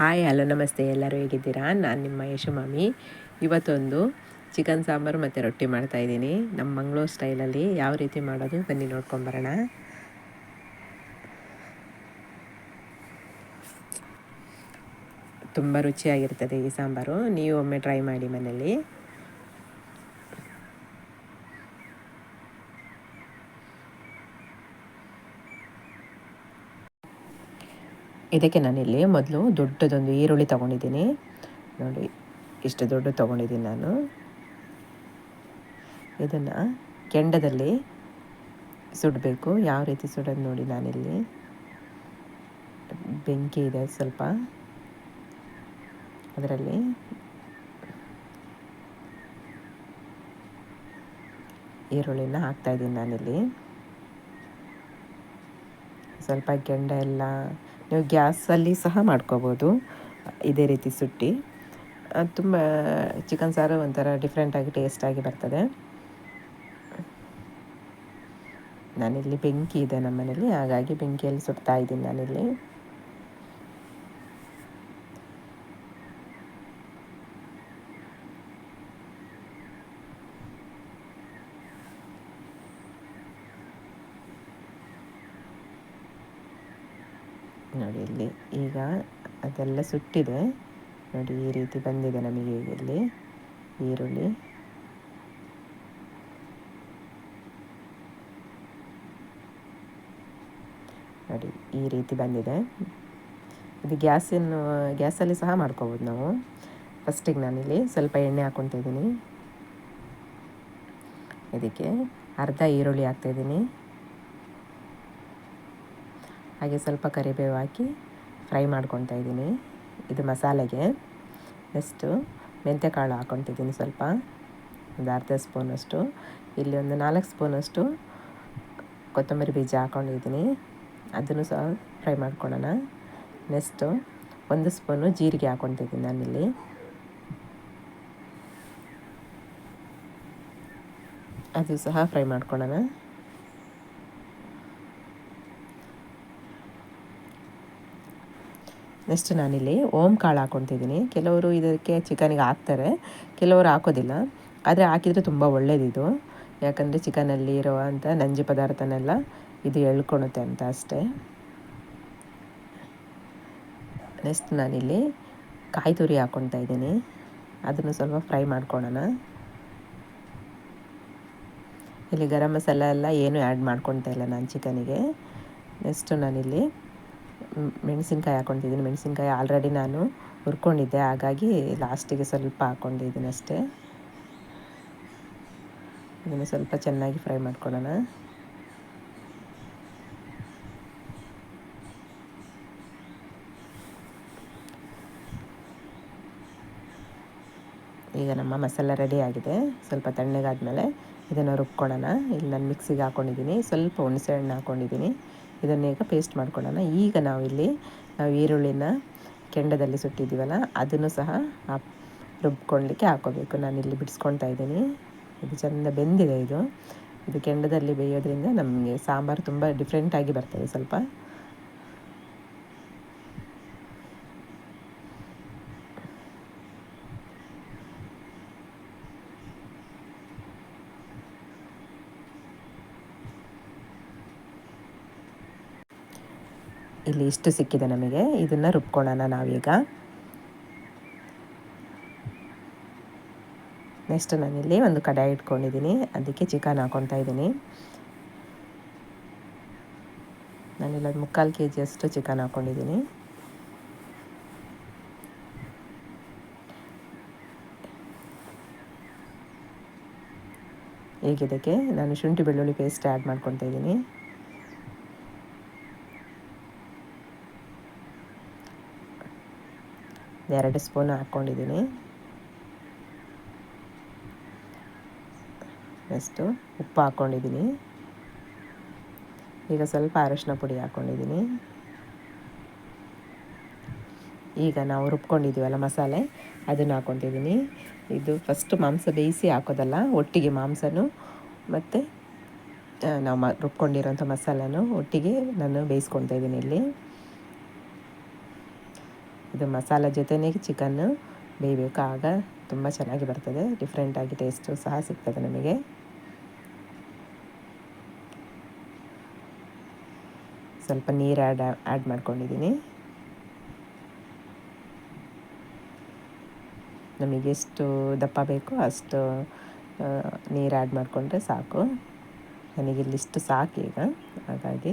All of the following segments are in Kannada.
ಹಾಯ್ ಹಲೋ, ನಮಸ್ತೆ. ಎಲ್ಲರೂ ಹೇಗಿದ್ದೀರಾ? ನಾನು ನಿಮ್ಮ ಯಶು ಮಾಮಿ ಇವತ್ತೊಂದು ಚಿಕನ್ ಸಾಂಬಾರು ಮತ್ತು ರೊಟ್ಟಿ ಮಾಡ್ತಾಯಿದ್ದೀನಿ ನಮ್ಮ ಮಂಗಳೂರು ಸ್ಟೈಲಲ್ಲಿ ಯಾವ ರೀತಿ ಮಾಡೋದು ಬನ್ನಿ ನೋಡ್ಕೊಂಬರೋಣ ತುಂಬ ರುಚಿಯಾಗಿರ್ತದೆ ಈ ಸಾಂಬಾರು. ನೀವು ಒಮ್ಮೆ ಟ್ರೈ ಮಾಡಿ ಮನೆಯಲ್ಲಿ. ಇದಕ್ಕೆ ನಾನಿಲ್ಲಿ ಮೊದಲು ದೊಡ್ಡದೊಂದು ಈರುಳ್ಳಿ ತೊಗೊಂಡಿದ್ದೀನಿ. ನೋಡಿ, ಇಷ್ಟು ದೊಡ್ಡ ತೊಗೊಂಡಿದ್ದೀನಿ ನಾನು. ಇದನ್ನು ಕೆಂಡದಲ್ಲಿ ಸುಡಬೇಕು. ಯಾವ ರೀತಿ ಸುಡೋದು ನೋಡಿ ನಾನಿಲ್ಲಿ. ಬೆಂಕಿ ಇದೆ ಸ್ವಲ್ಪ. ಅದರಲ್ಲಿ ಈರುಳ್ಳಿನ ಹಾಕ್ತಾಯಿದ್ದೀನಿ ನಾನಿಲ್ಲಿ. ಸ್ವಲ್ಪ ಕೆಂಡ ಎಲ್ಲ ನೀವು ಗ್ಯಾಸಲ್ಲಿ ಸಹ ಮಾಡ್ಕೋಬೋದು. ಇದೇ ರೀತಿ ಸುಟ್ಟಿ. ತುಂಬ ಚಿಕನ್ ಸಾರು ಒಂಥರ ಡಿಫ್ರೆಂಟಾಗಿ ಟೇಸ್ಟಾಗಿ ಬರ್ತದೆ. ನಾನಿಲ್ಲಿ ಬೆಂಕಿ ಇದೆ ನಮ್ಮ ಮನೇಲಿ ಹಾಗಾಗಿ ಬೆಂಕಿಯಲ್ಲಿ ಸುಡ್ತಾ ಇದ್ದೀನಿ ನಾನಿಲ್ಲಿ. ನೋಡಿ ಇಲ್ಲಿ. ಈಗ ಅದೆಲ್ಲ ಸುಟ್ಟಿದೆ. ನೋಡಿ ಈ ರೀತಿ ಬಂದಿದೆ ನಮಗೆ ಇಲ್ಲಿ ಈರುಳ್ಳಿ. ನೋಡಿ ಈ ರೀತಿ ಬಂದಿದೆ. ಇದು ಗ್ಯಾಸನ್ನು, ಗ್ಯಾಸಲ್ಲಿ ಸಹ ಮಾಡ್ಕೋಬೋದು ನಾವು. ಫಸ್ಟಿಗೆ ನಾನಿಲ್ಲಿ ಸ್ವಲ್ಪ ಎಣ್ಣೆ ಹಾಕ್ಕೊತಿದ್ದೀನಿ ಇದಕ್ಕೆ ಅರ್ಧ ಈರುಳ್ಳಿ ಹಾಕ್ತಾಯಿದ್ದೀನಿ ಹಾಗೆ ಸ್ವಲ್ಪ ಕರಿಬೇವು ಹಾಕಿ ಫ್ರೈ ಮಾಡ್ಕೊತಾ ಇದ್ದೀನಿ. ಇದು ಮಸಾಲೆಗೆ. ನೆಕ್ಸ್ಟು ಮೆಂತ್ಯಕಾಳು ಹಾಕ್ಕೊತಿದ್ದೀನಿ ಸ್ವಲ್ಪ. ಒಂದು ಅರ್ಧ ಸ್ಪೂನಷ್ಟು. ಇಲ್ಲಿ ಒಂದು ನಾಲ್ಕು ಸ್ಪೂನಷ್ಟು ಕೊತ್ತಂಬರಿ ಬೀಜ ಹಾಕ್ಕೊಂಡಿದ್ದೀನಿ. ಅದನ್ನು ಸಹ ಫ್ರೈ ಮಾಡ್ಕೊಳ್ಳೋಣ. ನೆಕ್ಸ್ಟು ಒಂದು ಸ್ಪೂನು ಜೀರಿಗೆ ಹಾಕ್ಕೊತಿದ್ದೀನಿ ನಾನಿಲ್ಲಿ. ಅದು ಸಹ ಫ್ರೈ ಮಾಡ್ಕೊಳ್ಳೋಣ. ನೆಕ್ಸ್ಟ್ ನಾನಿಲ್ಲಿ ಓಮ್ ಕಾಳು ಹಾಕ್ಕೊತಿದ್ದೀನಿ. ಕೆಲವರು ಇದಕ್ಕೆ ಚಿಕನಿಗೆ ಹಾಕ್ತಾರೆ, ಕೆಲವರು ಹಾಕೋದಿಲ್ಲ. ಆದರೆ ಹಾಕಿದರೆ ತುಂಬ ಒಳ್ಳೆಯದಿದು ಯಾಕಂದರೆ ಚಿಕನಲ್ಲಿ ಇರುವಂಥ ನಂಜಿ ಪದಾರ್ಥನೆಲ್ಲ ಇದು ಎಳ್ಕೊಳುತ್ತೆ ಅಂತ ಅಷ್ಟೇ. ನೆಕ್ಸ್ಟ್ ನಾನಿಲ್ಲಿ ಕಾಯಿ ತುರಿ ಹಾಕ್ಕೊತಾ ಇದ್ದೀನಿ. ಅದನ್ನು ಸ್ವಲ್ಪ ಫ್ರೈ ಮಾಡ್ಕೊಳ್ಳೋಣ ಇಲ್ಲಿ ಗರಂ ಮಸಾಲ ಎಲ್ಲ ಏನೂ ಆ್ಯಡ್ ಮಾಡ್ಕೊತಾ ಇಲ್ಲ ನಾನು ಚಿಕನಿಗೆ ನೆಕ್ಸ್ಟು ನಾನಿಲ್ಲಿ ಮೆಣಸಿನ್ಕಾಯಿ ಹಾಕೊಂಡಿದ್ದೀನಿ. ಮೆಣಸಿನ್ಕಾಯಿ ಆಲ್ರೆಡಿ ನಾನು ಹುರ್ಕೊಂಡಿದ್ದೆ. ಹಾಗಾಗಿ ಲಾಸ್ಟಿಗೆ ಸ್ವಲ್ಪ ಹಾಕ್ಕೊಂಡಿದ್ದೀನಿ ಅಷ್ಟೇ. ಇದನ್ನು ಸ್ವಲ್ಪ ಚೆನ್ನಾಗಿ ಫ್ರೈ ಮಾಡ್ಕೊಳ್ಳೋಣ. ಈಗ ನಮ್ಮ ಮಸಾಲ ರೆಡಿ ಆಗಿದೆ. ಸ್ವಲ್ಪ ತಣ್ಣಗಾದ್ಮೇಲೆ ಇದನ್ನು ರುಬ್ಕೊಳ್ಳೋಣ. ಇಲ್ಲಿ ನಾನು ಮಿಕ್ಸಿಗೆ ಹಾಕ್ಕೊಂಡಿದ್ದೀನಿ ಸ್ವಲ್ಪ ಹುಣಸೆ ಹಣ್ಣು ಹಾಕ್ಕೊಂಡಿದ್ದೀನಿ ಇದನ್ನೀಗ ಪೇಸ್ಟ್ ಮಾಡ್ಕೊಳ್ಳೋಣ. ಈಗ ನಾವಿಲ್ಲಿ, ನಾವು ಈರುಳ್ಳಿನ ಕೆಂಡದಲ್ಲಿ ಸುಟ್ಟಿದ್ದೀವಲ್ಲ, ಅದನ್ನು ಸಹ ರುಬ್ಕೊಳ್ಳಿಕ್ಕೆ ಹಾಕೋಬೇಕು. ನಾನಿಲ್ಲಿ ಬಿಡಿಸ್ಕೊಳ್ತಾ ಇದ್ದೀನಿ. ಇದು ಚೆಂದ ಬೆಂದಿದೆ ಇದು. ಇದು ಕೆಂಡದಲ್ಲಿ ಬೇಯೋದ್ರಿಂದ ನಮಗೆ ಸಾಂಬಾರು ತುಂಬ ಡಿಫ್ರೆಂಟಾಗಿ ಬರ್ತದೆ ಸ್ವಲ್ಪ. ಇಲ್ಲಿ ಇಷ್ಟು ಸಿಕ್ಕಿದೆ ನಮಗೆ. ಇದನ್ನು ರುಬ್ಕೊಳ್ಳೋಣ ನಾವೀಗ. ನೆಕ್ಸ್ಟ್ ನಾನಿಲ್ಲಿ ಒಂದು ಕಡಾಯಿ ಇಟ್ಕೊಂಡಿದ್ದೀನಿ. ಅದಕ್ಕೆ ಚಿಕನ್ ಹಾಕೊತಾ ಇದ್ದೀನಿ. ನಾನಿಲ್ಲ ಒಂದು ಮುಕ್ಕಾಲು ಕೆ ಜಿಯಷ್ಟು ಚಿಕನ್ ಹಾಕ್ಕೊಂಡಿದ್ದೀನಿ ಈಗ ಇದಕ್ಕೆ? ನಾನು ಶುಂಠಿ ಬೆಳ್ಳುಳ್ಳಿ ಪೇಸ್ಟ್ ಆ್ಯಡ್ ಮಾಡ್ಕೊತಾ ಇದ್ದೀನಿ. ಎರಡು ಸ್ಪೂನ್ ಹಾಕ್ಕೊಂಡಿದ್ದೀನಿ. ನೆಕ್ಸ್ಟು ಉಪ್ಪು ಹಾಕ್ಕೊಂಡಿದ್ದೀನಿ. ಈಗ ಸ್ವಲ್ಪ ಅರಶಿನ ಪುಡಿ ಹಾಕ್ಕೊಂಡಿದ್ದೀನಿ. ಈಗ ನಾವು ರುಬ್ಕೊಂಡಿದ್ದೀವಲ್ಲ ಮಸಾಲೆ, ಅದನ್ನು ಹಾಕ್ಕೊತಿದ್ದೀನಿ ಇದು ಫಸ್ಟ್ ಮಾಂಸ ಬೇಯಿಸಿ ಹಾಕೋದಲ್ಲ, ಒಟ್ಟಿಗೆ ಮಾಂಸನೂ ಮತ್ತು ನಾವು ಮ, ರುಬ್ಕೊಂಡಿರೋಂಥ ಮಸಾಲನೂ ಒಟ್ಟಿಗೆ ನಾನು ಬೇಯಿಸ್ಕೊತಾ ಇದ್ದೀನಿ ಇಲ್ಲಿ. ಇದು ಮಸಾಲ ಜೊತೆನೇ ಚಿಕನ್ನು ಬೇಯಬೇಕು ಆಗ ತುಂಬ ಚೆನ್ನಾಗಿ ಬರ್ತದೆ. ಡಿಫ್ರೆಂಟಾಗಿ ಟೇಸ್ಟು ಸಹ ಸಿಗ್ತದೆ ನಮಗೆ. ಸ್ವಲ್ಪ ನೀರು ಆ್ಯಡ್ ಆ್ಯಡ್ ಮಾಡ್ಕೊಂಡಿದ್ದೀನಿ. ನಮಗೆ ಎಷ್ಟು ದಪ್ಪ ಬೇಕೋ ಅಷ್ಟು ನೀರು ಆ್ಯಡ್ ಮಾಡಿಕೊಂಡ್ರೆ ಸಾಕು. ನನಗಿಲ್ಲಿಷ್ಟು ಸಾಕು ಈಗ. ಹಾಗಾಗಿ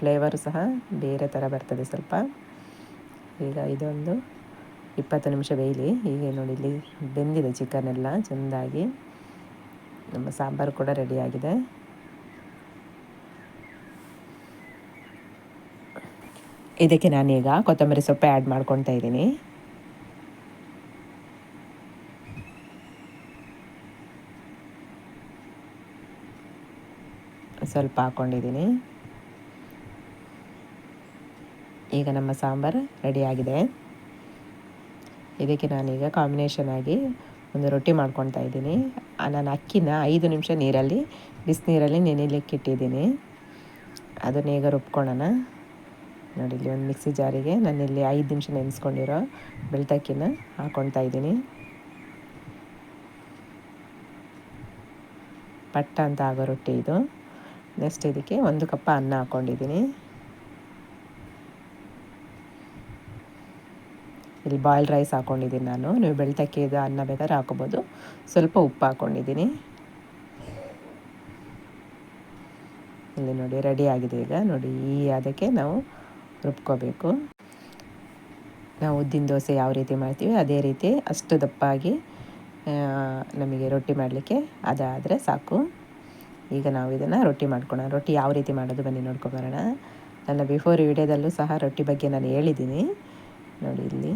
ಫ್ಲೇವರು ಸಹ ಬೇರೆ ಥರ ಬರ್ತದೆ ಸ್ವಲ್ಪ. ಈಗ ಇದೊಂದು ಇಪ್ಪತ್ತು ನಿಮಿಷ ಬೇಯಲಿ. ಈಗ ನೋಡಿ, ಇಲ್ಲಿ ಬೆಂದಿದೆ ಚಿಕನ್ ಎಲ್ಲ ಚೆಂದಾಗಿ. ನಮ್ಮ ಸಾಂಬಾರು ಕೂಡ ರೆಡಿಯಾಗಿದೆ ಇದಕ್ಕೆ ನಾನೀಗ ಕೊತ್ತಂಬರಿ ಸೊಪ್ಪು ಆ್ಯಡ್ ಮಾಡ್ಕೊತಾ ಇದ್ದೀನಿ. ಸ್ವಲ್ಪ ಹಾಕ್ಕೊಂಡಿದ್ದೀನಿ ಈಗ ನಮ್ಮ ಸಾಂಬಾರು ರೆಡಿಯಾಗಿದೆ. ಇದಕ್ಕೆ ನಾನೀಗ ಕಾಂಬಿನೇಷನ್ ಆಗಿ ಒಂದು ರೊಟ್ಟಿ ಮಾಡ್ಕೊತಾ ಇದ್ದೀನಿ. ನಾನು ಅಕ್ಕಿನ ಐದು ನಿಮಿಷ ನೀರಲ್ಲಿ, ಬಿಸಿನೀರಲ್ಲಿ ನೆನೆಯಲಿಕ್ಕೆ ಇಟ್ಟಿದ್ದೀನಿ. ಅದನ್ನ ಈಗ ರುಬ್ಕೊಳ್ಳೋಣ. ನೋಡಿ, ಇಲ್ಲಿ ಒಂದು ಮಿಕ್ಸಿ ಜಾರಿಗೆ ನಾನು ಇಲ್ಲಿ ಐದು ನಿಮಿಷ ನೆನೆಸ್ಕೊಂಡಿರೋ ಬೆಳ್ತಕ್ಕಿನ ಹಾಕ್ಕೊಳ್ತಾ ಇದ್ದೀನಿ. ಪಟ್ಟ ಅಂತ ಆಗೋ ರೊಟ್ಟಿ ಇದು. ನೆಕ್ಸ್ಟ್ ಇದಕ್ಕೆ ಒಂದು ಕಪ್ಪ ಅನ್ನ ಹಾಕ್ಕೊಂಡಿದ್ದೀನಿ ಇಲ್ಲಿ ಬಾಯ್ಲ್ ರೈಸ್ ಹಾಕ್ಕೊಂಡಿದ್ದೀನಿ ನಾನು. ನೀವು ಬೆಳ್ತಕ್ಕಿದು ಅನ್ನ ಬೇಕಾದ್ರೆ ಹಾಕೋಬೋದು ಸ್ವಲ್ಪ ಉಪ್ಪು ಹಾಕ್ಕೊಂಡಿದ್ದೀನಿ. ಇಲ್ಲಿ ನೋಡಿ ರೆಡಿ ಆಗಿದೆ ಈಗ. ನೋಡಿ, ಈ ಅದಕ್ಕೆ ನಾವು ರುಬ್ಕೋಬೇಕು. ನಾವು ಉದ್ದಿನ ದೋಸೆ ಯಾವ ರೀತಿ ಮಾಡ್ತೀವಿ ಅದೇ ರೀತಿ ಅಷ್ಟು ದಪ್ಪಾಗಿ ನಮಗೆ ರೊಟ್ಟಿ ಮಾಡಲಿಕ್ಕೆ ಅದಾದರೆ ಸಾಕು. ಈಗ ನಾವು ಇದನ್ನು ರೊಟ್ಟಿ ಮಾಡ್ಕೊಳ್ಳೋಣ ರೊಟ್ಟಿ ಯಾವ ರೀತಿ ಮಾಡೋದು ಬನ್ನಿ ನೋಡ್ಕೊಬರೋಣ ನನ್ನ ಬಿಫೋರ್ ವಿಡಿಯೋದಲ್ಲೂ ಸಹ ರೊಟ್ಟಿ ಬಗ್ಗೆ ನಾನು ಹೇಳಿದ್ದೀನಿ. ನೋಡಿ ಇಲ್ಲಿ.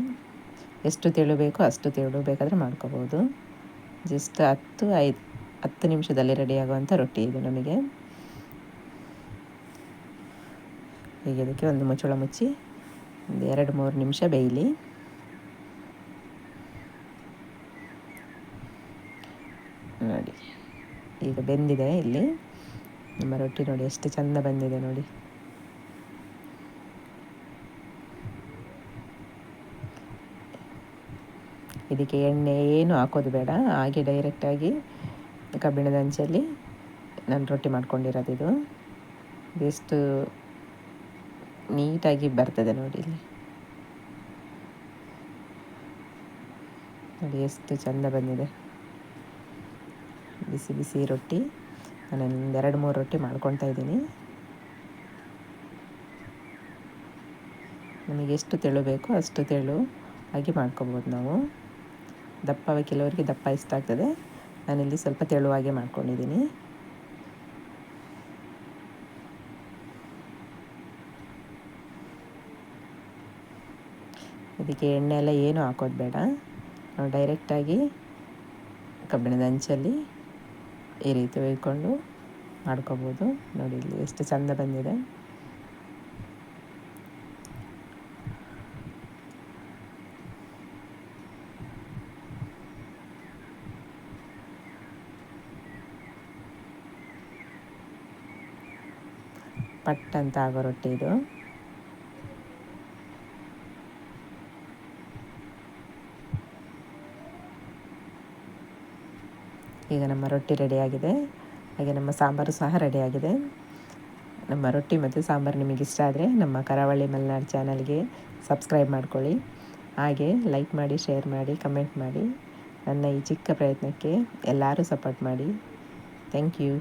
ಎಷ್ಟು ತೆಳು ಬೇಕೋ ಅಷ್ಟು ತೆಳು ಬೇಕಾದರೆ ಮಾಡ್ಕೋಬೋದು. ಜಸ್ಟ್ ಹತ್ತು, ಐದು, ಹತ್ತು ನಿಮಿಷದಲ್ಲಿ ರೆಡಿಯಾಗುವಂಥ ರೊಟ್ಟಿ ಇದು ನಮಗೆ. ಈಗ ಇದಕ್ಕೆ ಒಂದು ಮುಚ್ಚಳ ಮುಚ್ಚಿ ಒಂದು ಎರಡು, ಮೂರು ನಿಮಿಷ ಬೇಯಲಿ. ನೋಡಿ, ಈಗ ಬೆಂದಿದೆ ಇಲ್ಲಿ. ನಮ್ಮ ರೊಟ್ಟಿ ನೋಡಿ ಎಷ್ಟು ಚೆಂದ ಬಂದಿದೆ ನೋಡಿ. ಇದಕ್ಕೆ ಎಣ್ಣೆ ಏನು ಹಾಕೋದು ಬೇಡ. ಹಾಗೆ ಡೈರೆಕ್ಟಾಗಿ ಕಬ್ಬಿಣದ ಅಂಚಲ್ಲಿ ನಾನು ರೊಟ್ಟಿ ಮಾಡ್ಕೊಂಡಿರೋದು ಇದು. ಎಷ್ಟು ನೀಟಾಗಿ ಬರ್ತದೆ ನೋಡಿ ಇಲ್ಲಿ. ನೋಡಿ ಎಷ್ಟು ಚೆಂದ ಬಂದಿದೆ. ಬಿಸಿ ಬಿಸಿ ರೊಟ್ಟಿ. ನಾನು ಎರಡು ಮೂರು ರೊಟ್ಟಿ ಮಾಡ್ಕೊತಾ ಇದ್ದೀನಿ. ನಮಗೆ ಎಷ್ಟು ತೆಳು ಬೇಕೋ ಅಷ್ಟು ತೆಳು ಆಗಿ ಮಾಡ್ಕೊಬೋದು ನಾವು. ದಪ್ಪ ಕೆಲವರಿಗೆ ದಪ್ಪ ಇಷ್ಟ ಆಗ್ತದೆ. ನಾನಿಲ್ಲಿ ಸ್ವಲ್ಪ ತೆಳುವಾಗೆ ಮಾಡ್ಕೊಂಡಿದ್ದೀನಿ. ಇದಕ್ಕೆ ಎಣ್ಣೆ ಎಲ್ಲ ಏನೂ ಹಾಕೋದು ಬೇಡ. ನಾವು ಡೈರೆಕ್ಟಾಗಿ ಕಬ್ಬಿಣದ ಅಂಚಲ್ಲಿ ಈ ರೀತಿ ಒಯ್ಕೊಂಡು ಮಾಡ್ಕೋಬೋದು. ನೋಡಿ ಇಲ್ಲಿ ಎಷ್ಟು ಚೆಂದ ಬಂದಿದೆ. ಪಟ್ ಅಂತ ಆಗೋ ರೊಟ್ಟಿ ಇದು. ಈಗ ನಮ್ಮ ರೊಟ್ಟಿ ರೆಡಿಯಾಗಿದೆ. ಹಾಗೆ ನಮ್ಮ ಸಾಂಬಾರು ಸಹ ರೆಡಿಯಾಗಿದೆ. ನಮ್ಮ ರೊಟ್ಟಿ ಮತ್ತು ಸಾಂಬಾರು ನಿಮಗೆ ಇಷ್ಟ ಆದರೆ ನಮ್ಮ ಕರಾವಳಿ ಮಲೆನಾಡು ಚಾನಲ್ಗೆ ಸಬ್ಸ್ಕ್ರೈಬ್ ಮಾಡ್ಕೊಳ್ಳಿ. ಹಾಗೆ ಲೈಕ್ ಮಾಡಿ, ಶೇರ್ ಮಾಡಿ, ಕಮೆಂಟ್ ಮಾಡಿ. ನನ್ನ ಈ ಚಿಕ್ಕ ಪ್ರಯತ್ನಕ್ಕೆ ಎಲ್ಲರೂ ಸಪೋರ್ಟ್ ಮಾಡಿ. Thank you.